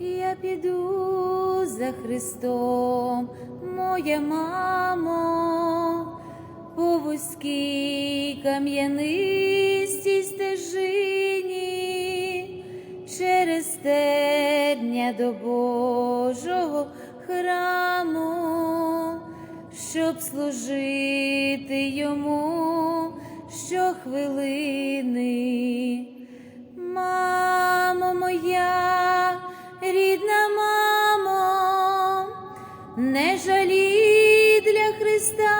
Я піду за Христом, моя мамо, по вузькій кам'янистій стежині, через терня до Божого храму, щоб служити йому щохвилини. Мамо моя, рідна мамо, не жалі для Христа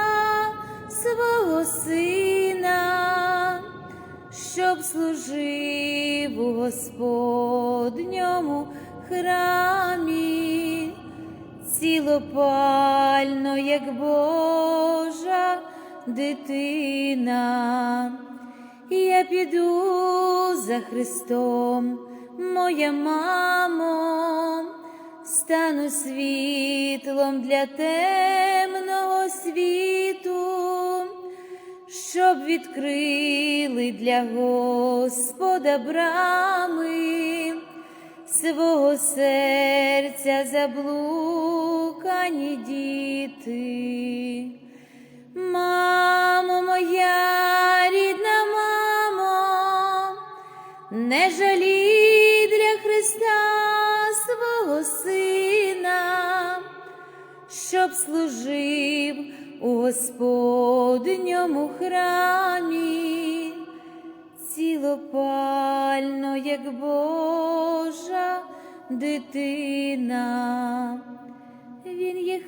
свого сина, щоб служив у Господньому храмі, цілопально, як Божа дитина. Я піду за Христом, моя мамо, стану світлом для темного світу, щоб відкрили для Господа брами свого серця заблукані діти. Мамо моя, рідна мамо, не жалі служив у Господньому храмі, цілопально, як Божа дитина. Він їх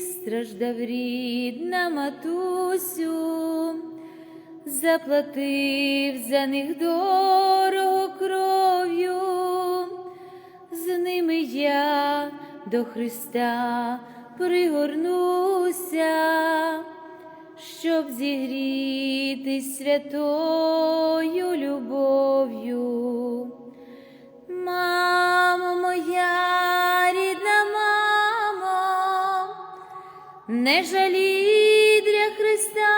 страждав рідна матусю, заплатив за них дорого кров'ю, з ними я до Христа пригорнуся, щоб зігрітись святою любов'ю. Мамо моя, рідна мамо, не жалі для Христа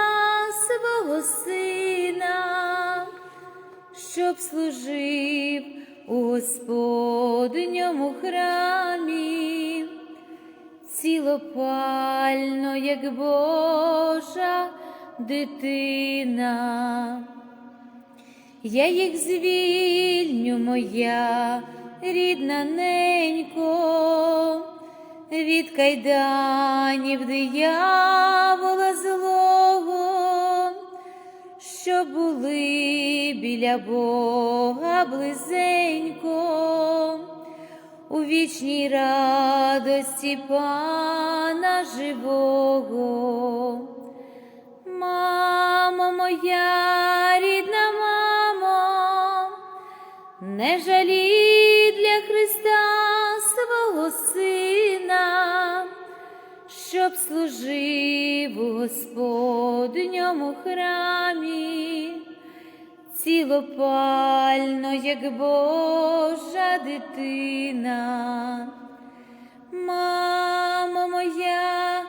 свого сина, щоб служив у Господньому храмі, цілопально, як Божа дитина. Я їх звільню, моя рідна ненько, від кайданів диявола злого, що були біля Бога близенько, у вічній радості Пана живого. Мамо моя, рідна мамо, не жалі для Христа свого сина, щоб служив у Господньому храмі, цілопально, як Божа дитина. Мамо моя,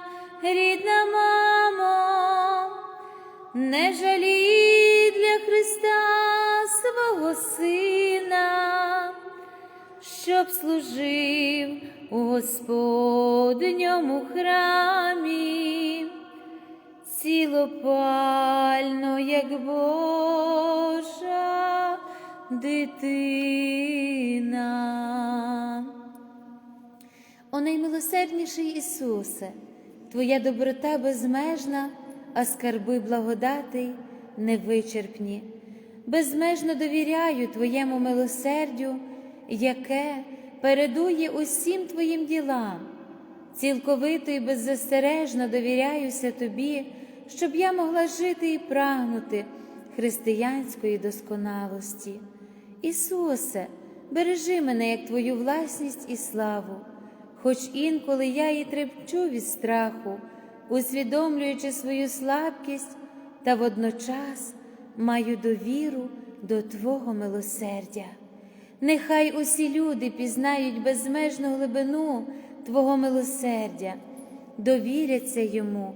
рідна мамо, не жалі для Христа свого сина, щоб служив у Господньому храмі, цілопально, як Божа дитина. О наймилосердніший Ісусе, Твоя доброта безмежна, а скарби благодати невичерпні. Безмежно довіряю Твоєму милосердю, яке передує усім Твоїм ділам. Цілковито і беззастережно довіряюся Тобі, щоб я могла жити і прагнути християнської досконалості. Ісусе, бережи мене як Твою власність і славу, хоч інколи я і трепчу від страху, усвідомлюючи свою слабкість та водночас маю довіру до Твого милосердя. Нехай усі люди пізнають безмежну глибину Твого милосердя, довіряться йому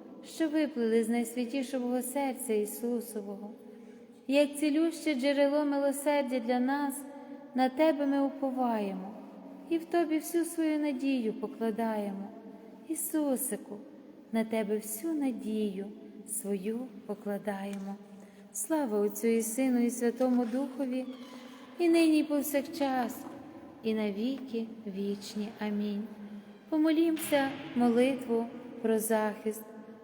що виплили з найсвятішого серця Ісусового, як цілюще джерело милосердя для нас, на Тебе ми уповаємо і в Тобі всю свою надію покладаємо. Ісусику, на Тебе всю надію свою покладаємо. Слава Отцю і Сину, і Святому Духові, і нині, і повсякчас, і навіки вічні. Амінь. Помолімся молитву про захист.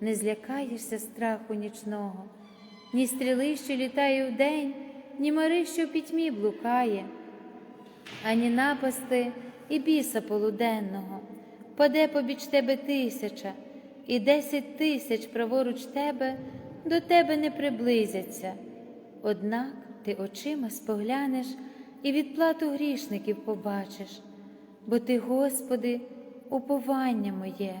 не злякаєшся страху нічного, ні стріли, що літає вдень, ні мари, що в пітьмі блукає, ані напасти і біса полуденного. Паде побіч тебе тисяча, і десять тисяч праворуч тебе до тебе не приблизяться. Однак ти очима споглянеш і відплату грішників побачиш, бо ти, Господи, уповання моє,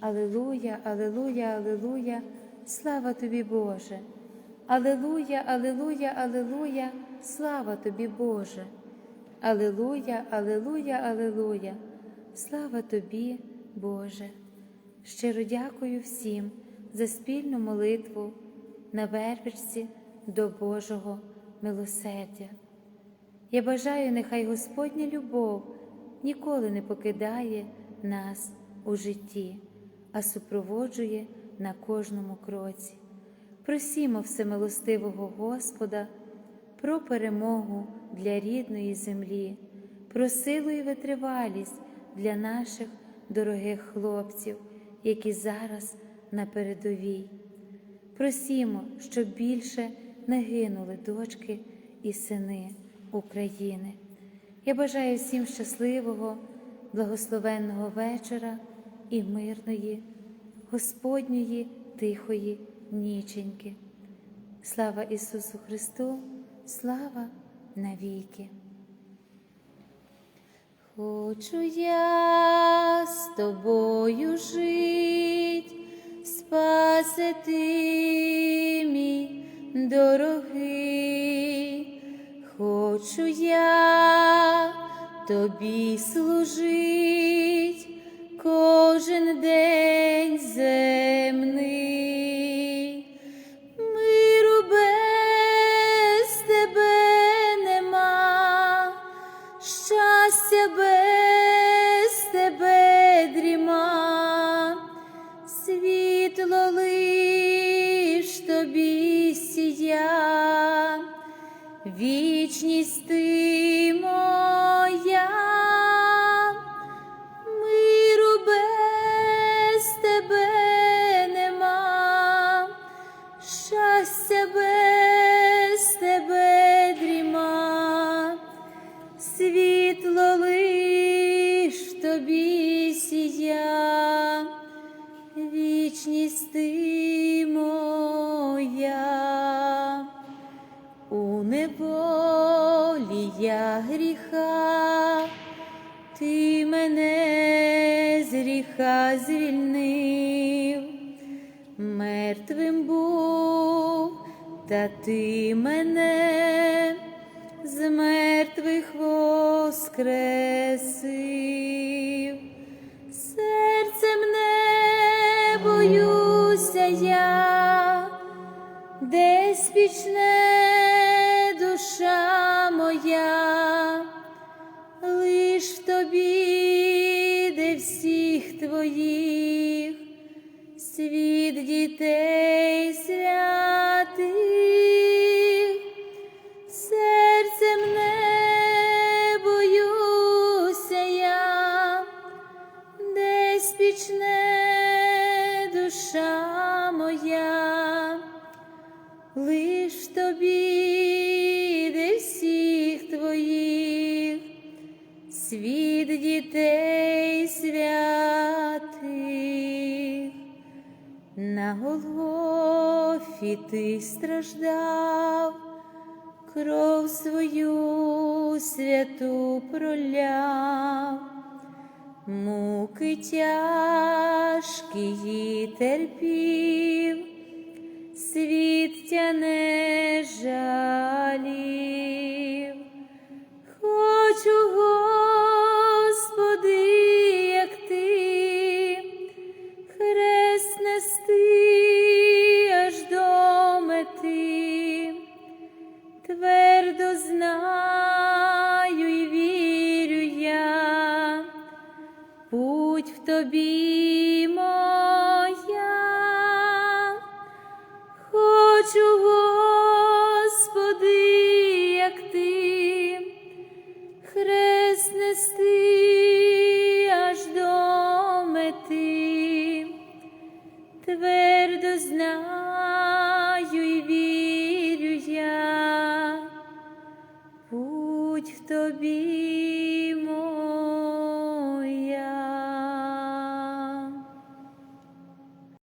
Алилуя, Алилуя, Алилуя, слава тобі, Боже. Алилуя, Алилуя, Алилуя, слава тобі, Боже. Алилуя, Алилуя, Алилуя, слава тобі, Боже. Щиро дякую всім за спільну молитву на вервичці до Божого милосердя. Я бажаю, нехай Господня любов ніколи не покидає нас у житті, а супроводжує на кожному кроці. Просімо всемилостивого Господа про перемогу для рідної землі, про силу і витривалість для наших дорогих хлопців, які зараз на передовій. Просімо, щоб більше не гинули дочки і сини України. Я бажаю всім щасливого, благословенного вечора і мирної, Господньої тихої ніченьки. Слава Ісусу Христу, слава навіки. Хочу я з тобою жить, спаси ти мій дорогий, хочу я тобі служить кожен день земний. Та ти мене з мертвих воскресив, серцем не боюся я, десь вічне душа моя, лиш в тобі, де всіх твоїх, світ дітей святих, дітей святих. На Голгофі ти страждав, кров свою святу проляв, муки тяжкі терпів, світ тя не жалів. Хочу, знаю і вірю я, путь в тобі